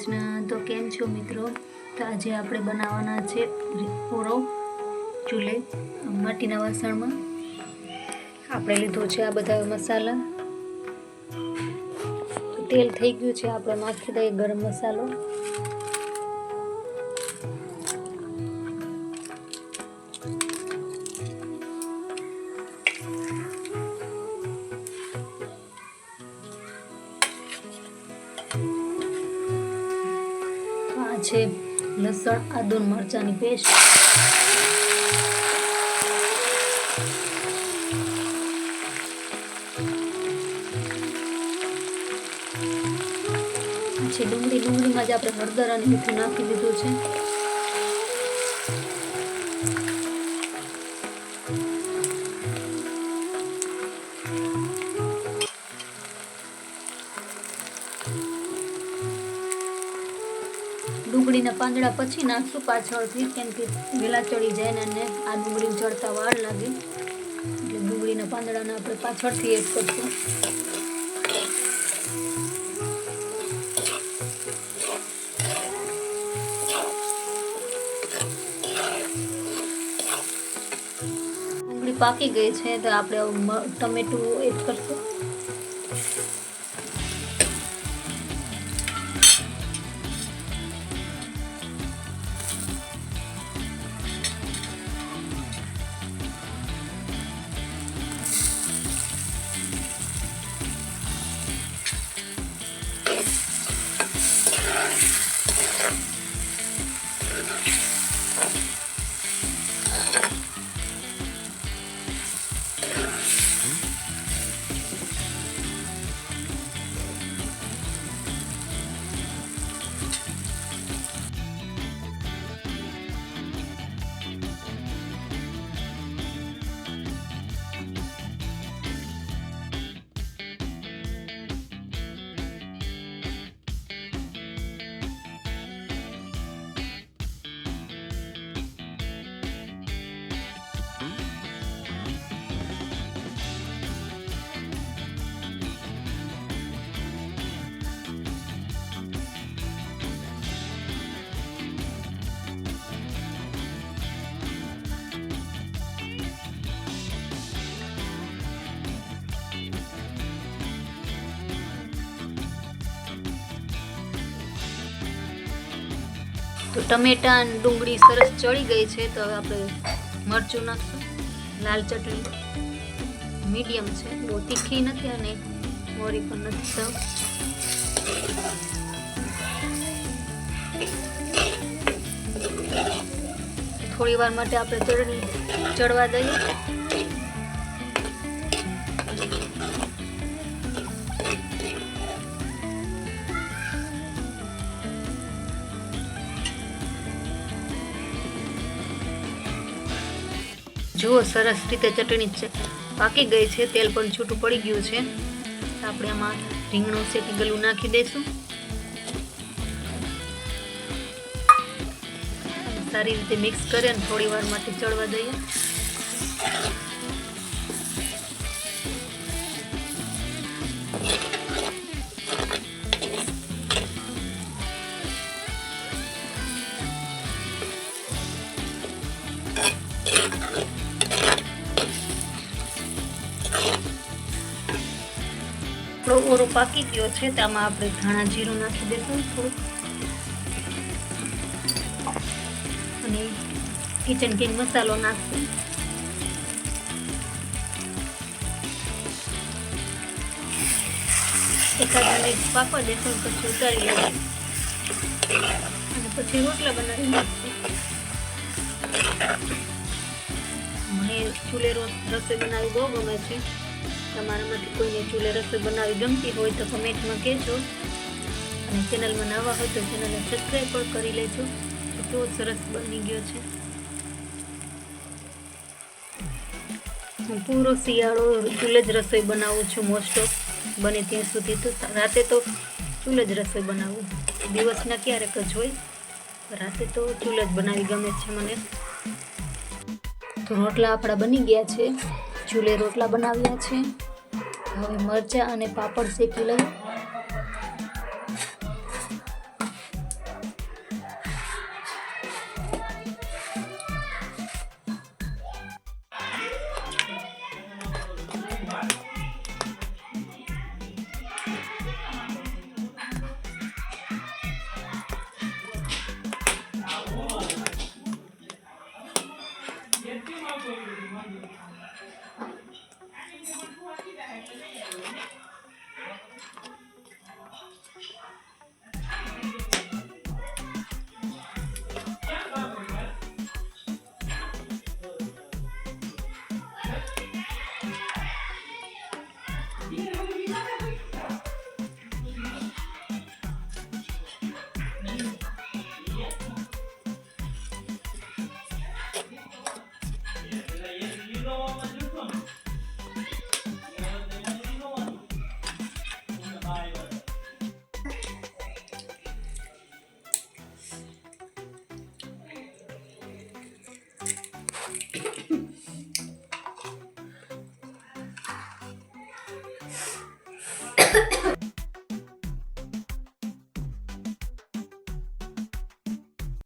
કૃષ્ણ તો કેમ છો મિત્રો? તો આજે આપણે બનાવવાના છે ઓરો ચૂલે માટીના વાસણમાં. આપણે લીધો છે આ બધા મસાલા. તેલ થઈ ગયું છે, આપણે નાખી દઈએ ગરમ મસાલો. આ છે. લસણ આદુ મરચાંની પેસ્ટ. પછી ડુંગળી, ડુંગળીમાં જ આપણે હળદર અને મીઠું નાખી દીધું છે. ડુંગળીના પાંદડા પછી નાખશું પાછળથી, કેમ કે વેલા ચડી જાય ને અને આ ડુંગળી ચડતા વાર લાગે. એટલે ડુંગળીના પાંદડાને આપણે પાછળથી એડ કરશું. ડુંગળી પાકી ગઈ છે, તો આપણે ટમેટું એડ કરશું. તો ટમેટા અને ડુંગળી સરસ ચડી ગઈ છે, તો હવે આપણે મરચું નાખશું. લાલ ચટણી. મીડિયમ છે. બહુ તીખી નથી અને મોરી પણ નથી સાવ. થોડી વાર માટે આપણે ચડણી ચડવા દઈએ. જુઓ, સરસ રીતે ચટણી છે. પાકી ગઈ છે, તેલ પણ છૂટું પડી ગયું છે. આપણે આમાં રીંગણું શેકી ગલું નાખી દઈશું. સારી રીતે મિક્સ કરી અને થોડી વાર માટે ચડવા દઈએ. આપણો ઓરો પાકી ગયો છે, તો આમાં આપણે ધાણા જીરું નાખી દઈશું થોડુંક. અને કિચન કિંગ મસાલો નાખશું. એકાદ પાપડ પાકવા દેશું પછી ઉતારી લઈએ અને પછી રોટલા બનાવી નાખશું. મને ચૂલે રસોઈ બનાવી બહુ ગમે છે. તમારામાંથી કોઈને ચૂલે રસોઈ બનાવી ગમતી હોય તો કમેન્ટમાં કહેજો. અને ચેનલમાં નવા હોય તો ચેનલને સબસ્ક્રાઈબ પણ કરી લેજો. તો કેવો સરસ બની ગયો છે. હું પૂરો શિયાળો ચૂલે જ રસોઈ બનાવું છું મોસ્ટ ઓફ બને ત્યાં સુધી તો રાતે તો ચૂલે જ રસોઈ બનાવું. દિવસના ક્યારેક જ હોય. રાતે તો ચૂલે જ બનાવી ગમે છે મને. તો રોટલા આપણા બની ગયા છે. ચૂલે રોટલા બનાવ્યા છે. હવે મરચાં અને પાપડ શેકી લઈએ.